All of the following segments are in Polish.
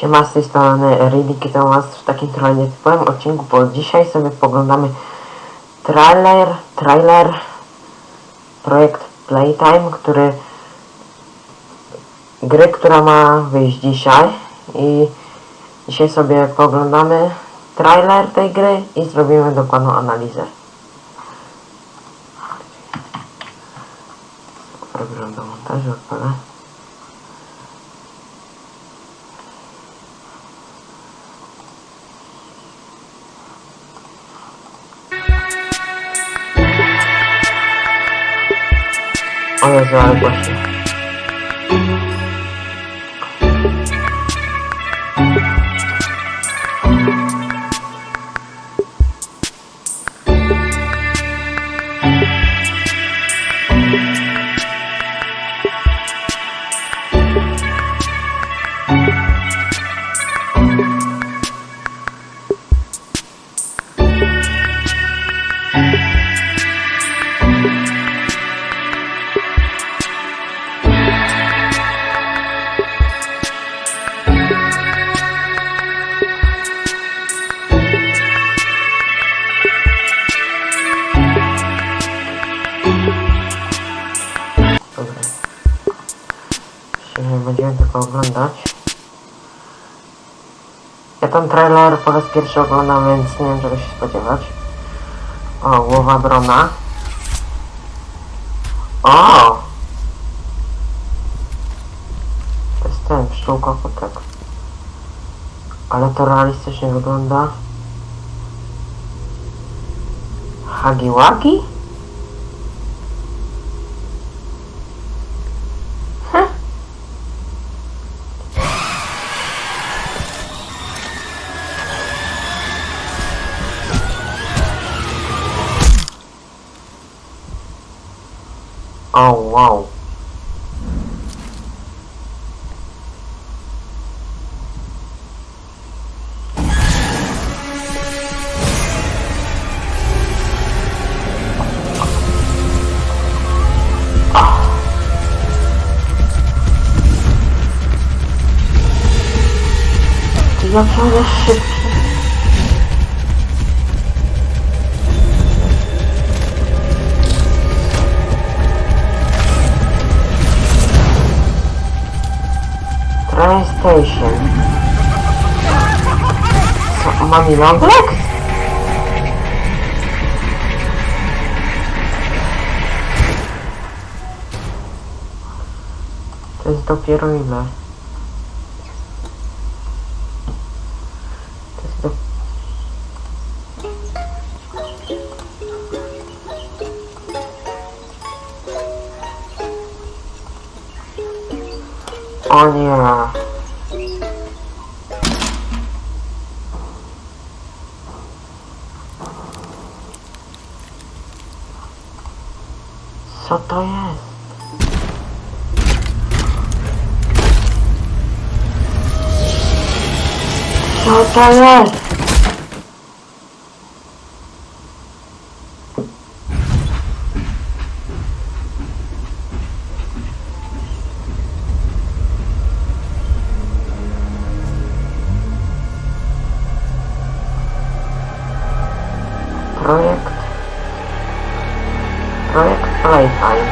Siema, z tej strony Riddick, witam was w takim trochę nietypowym odcinku, bo dzisiaj sobie poglądamy trailer, trailer, projekt Playtime, który, gry, która ma wyjść dzisiaj i dzisiaj sobie poglądamy trailer tej gry i zrobimy dokładną analizę. Program do montażu odpalę. O Jezu, ale głośno. Dobra. Ten trailer po raz pierwszy oglądam, więc nie wiem czego się spodziewać. O, głowa Brona. O! To jest ten, pszczółka kotek. Ale to realistycznie wygląda. Hagiwagi? alone. Zacząłem szybciej. Train Station. Co, Mami Longlegs? To jest dopiero ile? To jest? Co to jest? Playtime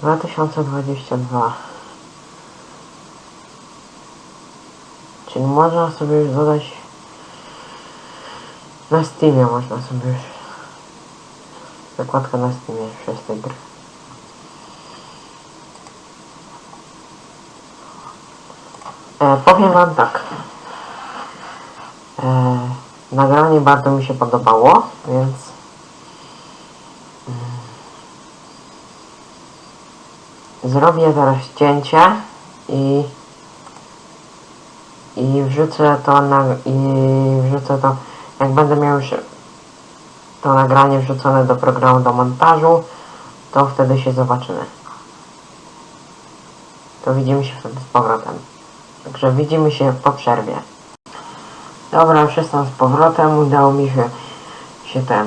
dwa tysiące dwadzieścia dwa. Czyli można sobie już dodać na Steamie można sobie już zakładka na Steamie przez tej gry. E, powiem wam tak. E, nagranie bardzo mi się podobało więc mm, zrobię teraz cięcie i i wrzucę to na i wrzucę to jak będę miał już to nagranie wrzucone do programu do montażu to wtedy się zobaczymy. To widzimy się wtedy z powrotem. Także widzimy się po przerwie dobra jestem z powrotem udało mi się się ten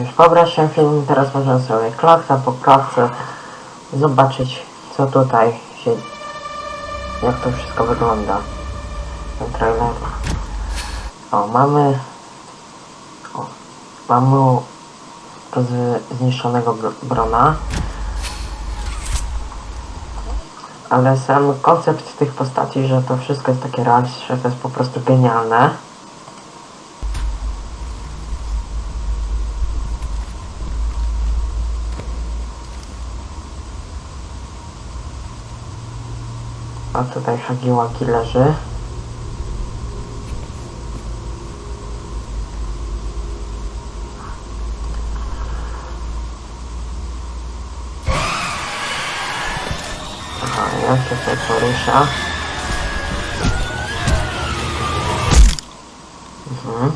już pobrać ten film teraz możemy sobie klatkę po klatce zobaczyć co tutaj się... Jak to wszystko wygląda. Ten trailer. O, mamy... O, mamy zniszczonego br- Brona. Ale sam koncept tych postaci, że to wszystko jest takie realistyczne, to jest po prostu genialne. A tutaj Hagiłaki leży. Aha, jak się porusza. Mhm.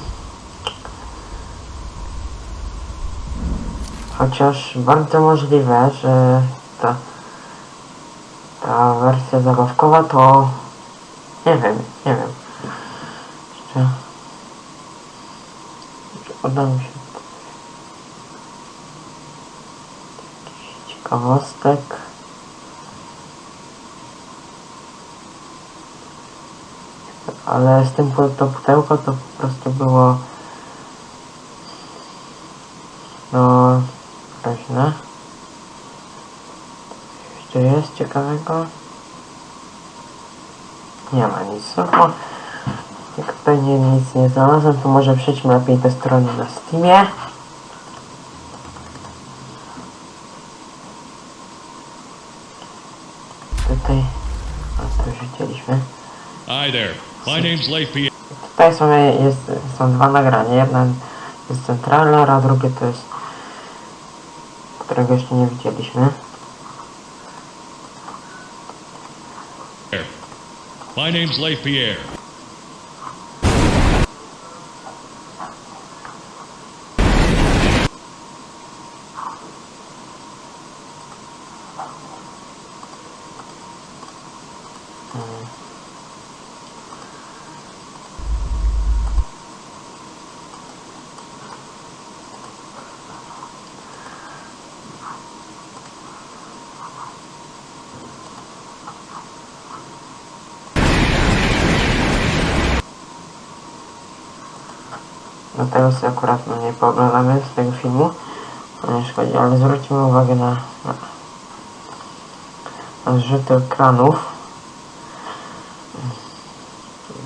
Chociaż bardzo możliwe, że ta, ta wersja zabawkowa to nie wiem, nie wiem. Jeszcze uda mi się ciekawostek. Ale z tym to pudełko to po prostu było no groźne. Jeszcze jest ciekawego? Nie ma nic. No, jak tutaj nie, nic nie znalazłem, to może przejdźmy lepiej do strony na Steamie. Tutaj, a to już widzieliśmy. Hi there. My name's Leif P. Tutaj są, jest, są dwa nagrania. Jedno jest ten trailer, a drugie to jest którego jeszcze nie widzieliśmy. My name's Leif Pierre. No sobie akurat nie pooglądamy z tego filmu. No nie szkodzi, ale zwróćmy uwagę na, na zrzuty ekranów.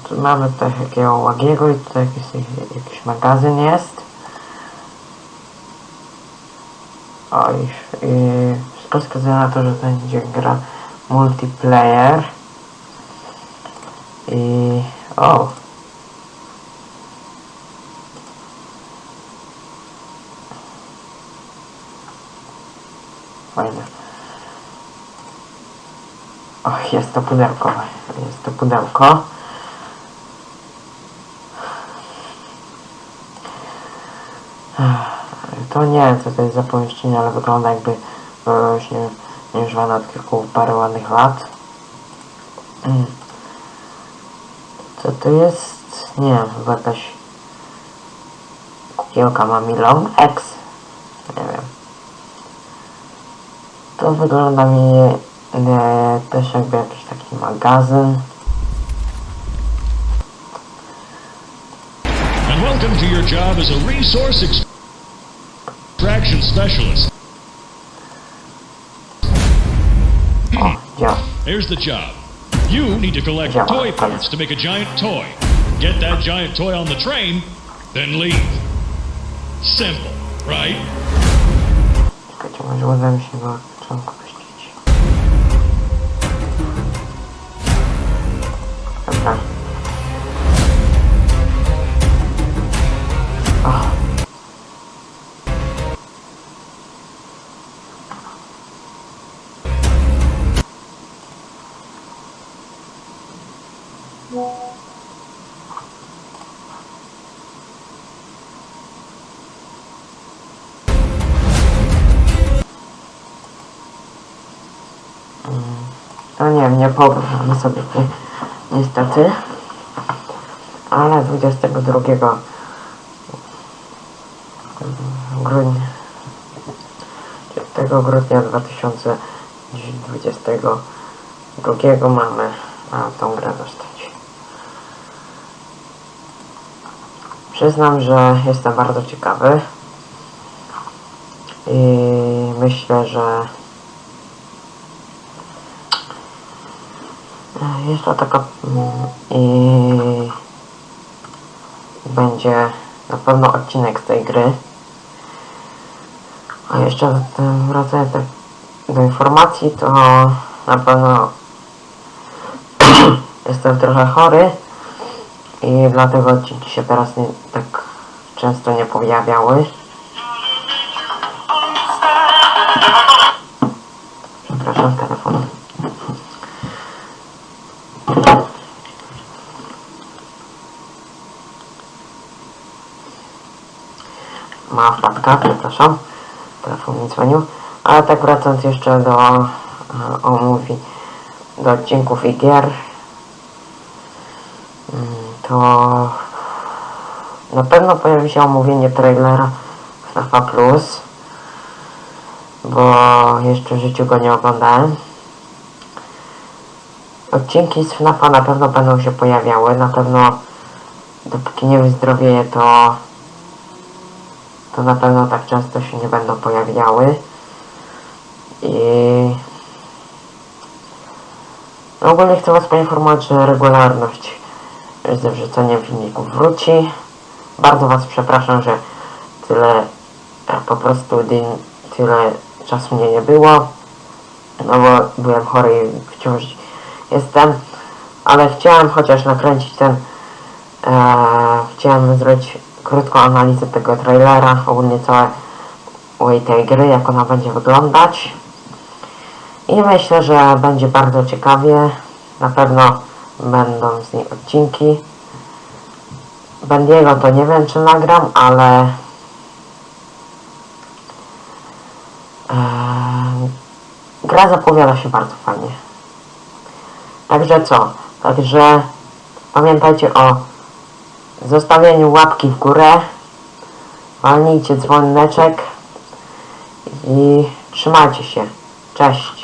Tu mamy tutaj takiego łagiego i tutaj jakiś, jakiś magazyn jest. O i, i wszystko wskazuje na to, że to będzie gra multiplayer. I o, Fajne. O, jest to pudełko. Jest to pudełko. To nie wiem co to jest za pomieszczenie, ale wygląda jakby było już nie, nieużywane od kilku parę ładnych lat. Mm. Co to jest? Nie wiem, chyba jakaś kukiełka Mamilong X. Nie wiem. To wygląda mi e, też jakby jakiś taki magazyn. And welcome to your job as a resource extraction specialist. O, działa. Here's the job. You need to collect Yeah. toy parts to make a giant toy. Get that giant toy on the train, then leave. Simple, right? Czekajcie, może uda mi się go od początku puścić. Dobra. No pooglądamy sobie ni- niestety. Ale 22 grudnia 3 grudnia 2000 Dziś 22 mamy a, tą grę dostać. Przyznam, że jestem bardzo ciekawy i myślę, że jest to taka mm, i będzie na pewno odcinek z tej gry. A jeszcze wracając tak do informacji, to na pewno jestem trochę chory i dlatego odcinki się teraz nie, tak często nie pojawiały. Przepraszam, telefon. Wpadka, przepraszam. Telefon mi dzwonił. Ale tak wracając jeszcze do e, omówi, do odcinków i gier, mm, to na pewno pojawi się omówienie trailera FNAFa Plus, bo jeszcze w życiu go nie oglądałem. Odcinki z FNAFa na pewno będą się pojawiały, na pewno dopóki nie wyzdrowieję to to na pewno tak często się nie będą pojawiały. I no ogólnie chcę Was poinformować, że regularność ze wrzucaniem filmików wróci. Bardzo Was przepraszam, że tyle e, po prostu tyle czasu mnie nie było. No bo byłem chory i wciąż jestem. Ale chciałem chociaż nakręcić ten e, chciałem zrobić krótką analizę tego trailera, ogólnie całej tej gry, jak ona będzie wyglądać. I myślę, że będzie bardzo ciekawie. Na pewno będą z niej odcinki. Bendiego to nie wiem, czy nagram, ale... Gra zapowiada się bardzo fajnie. Także co? Także pamiętajcie o zostawieniu łapki w górę, walnijcie dzwoneczek i trzymajcie się. Cześć.